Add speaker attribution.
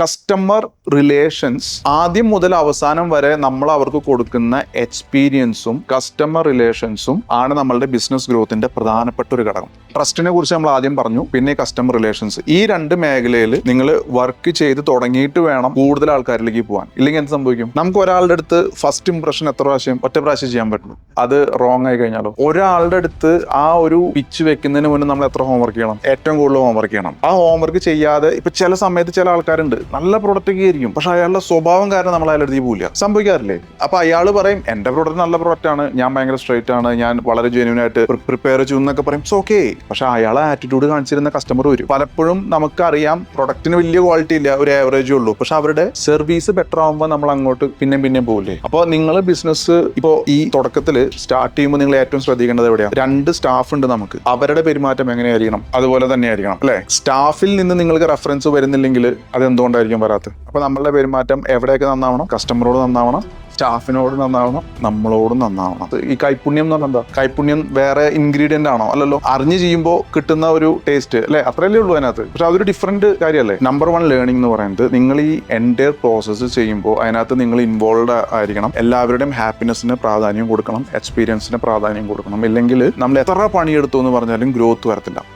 Speaker 1: Customer relations ആദ്യം മുതൽ അവസാനം വരെ നമ്മൾ അവർക്ക് കൊടുക്കുന്ന എക്സ്പീരിയൻസും കസ്റ്റമർ റിലേഷൻസും ആണ് നമ്മളുടെ ബിസിനസ് ഗ്രോത്തിന്റെ പ്രധാനപ്പെട്ട ഒരു ഘടകം. ട്രസ്റ്റിനെ കുറിച്ച് നമ്മൾ ആദ്യം പറഞ്ഞു പിന്നെ കസ്റ്റമർ റിലേഷൻസ് ഈ രണ്ട് മേഖലയിൽ നിങ്ങൾ വർക്ക് ചെയ്ത് തുടങ്ങിയിട്ട് വേണം കൂടുതൽ ആൾക്കാരിലേക്ക് പോകാൻ. ഇല്ലെങ്കിൽ എന്ത് സംഭവിക്കും? നമുക്ക് ഒരാളുടെ അടുത്ത് ഫസ്റ്റ് ഇംപ്രഷൻ എത്ര പ്രാവശ്യം ഒറ്റ പ്രാവശ്യം ചെയ്യാൻ പറ്റുള്ളൂ. അത് റോങ് ആയി കഴിഞ്ഞാലോ? ഒരാളുടെ അടുത്ത് ആ ഒരു പിച്ച് വെക്കുന്നതിന് മുന്നേ നമ്മൾ എത്ര ഹോംവർക്ക് ചെയ്യണം? ഏറ്റവും കൂടുതൽ ഹോംവർക്ക് ചെയ്യണം. ആ ഹോംവർക്ക് ചെയ്യാതെ ഇപ്പൊ ചില സമയത്ത് ചില ആൾക്കാരുണ്ട്. നല്ല പ്രൊഡക്റ്റ് ഒക്കെ ആയിരിക്കും. പക്ഷെ അയാളുടെ സ്വഭാവം കാരണം നമ്മൾ അയാളുടെ അടുത്ത് പോവില്ല. സംഭവിക്കാറില്ലേ? അപ്പൊ അയാൾ പറയും എന്റെ പ്രോഡക്റ്റ് നല്ല പ്രോഡക്റ്റ് ആണ്. ഞാൻ ഭയങ്കര സ്ട്രൈറ്റ് ആണ്. ഞാൻ വളരെ ജെന്യൂൻ ആയിട്ട് പ്രിപ്പയർ ചെയ്തു എന്നൊക്കെ പറയും. സോ ഓക്കെ പക്ഷെ അയാളെ ആറ്റിറ്റ്യൂഡ് കാണിച്ചിരുന്ന കസ്റ്റമർ വരും. പലപ്പോഴും നമുക്കറിയാം പ്രൊഡക്റ്റിന് വലിയ ക്വാളിറ്റി ഇല്ല. ഒരു ആവറേജ് ഉള്ളൂ. പക്ഷെ അവരുടെ സർവീസ് ബെറ്റർ ആകുമ്പോൾ നമ്മൾ അങ്ങോട്ട് പിന്നെയും പിന്നെയും പോകില്ലേ അപ്പോൾ നിങ്ങൾ ബിസിനസ് ഇപ്പോൾ ഈ തുടക്കത്തിൽ സ്റ്റാർട്ട് ചെയ്യുമ്പോൾ നിങ്ങൾ ഏറ്റവും ശ്രദ്ധിക്കേണ്ടത് എവിടെയാണ് രണ്ട് സ്റ്റാഫ് ഉണ്ട് നമുക്ക്. അവരുടെ പെരുമാറ്റം എങ്ങനെയായിരിക്കണം? അതുപോലെ തന്നെയായിരിക്കണം. അല്ലെ? സ്റ്റാഫിൽ നിന്ന് നിങ്ങൾക്ക് റെഫറൻസ് വരുന്നില്ലെങ്കിൽ അത് എന്തുകൊണ്ടായിരിക്കും വരാത്തത്. അപ്പോൾ നമ്മളുടെ പെരുമാറ്റം എവിടെയൊക്കെ നന്നാവണം? കസ്റ്റമറോട് നന്നാവണം സ്റ്റാഫിനോട് നന്നാവണം നമ്മളോടും നന്നാവണം. ഈ കൈപ്പുണ്യം എന്ന് പറഞ്ഞാൽ എന്താ? കൈപ്പുണ്യം വേറെ ഇൻഗ്രീഡിയന്റ് ആണോ? അല്ലല്ലോ അറിഞ്ഞ് ചെയ്യുമ്പോൾ കിട്ടുന്ന ഒരു ടേസ്റ്റ് അല്ലെ? അത്രയല്ലേ ഉള്ളൂ അതിനകത്ത്. പക്ഷെ അതൊരു ഡിഫറെന്റ് കാര്യമല്ലേ? നമ്പർ വൺ ലേണിംഗ് എന്ന് പറയുന്നത് നിങ്ങൾ ഈ എന്റെ പ്രോസസ്സ് ചെയ്യുമ്പോൾ അതിനകത്ത് നിങ്ങൾ ഇൻവോൾവ് ആയിരിക്കണം. എല്ലാവരുടെയും ഹാപ്പിനെസ്സിന് പ്രാധാന്യം കൊടുക്കണം. എക്സ്പീരിയൻസിന് പ്രാധാന്യം കൊടുക്കണം. ഇല്ലെങ്കിൽ നമ്മൾ എത്ര പണിയെടുത്തു എന്ന് പറഞ്ഞാലും ഗ്രോത്ത് വരത്തില്ല.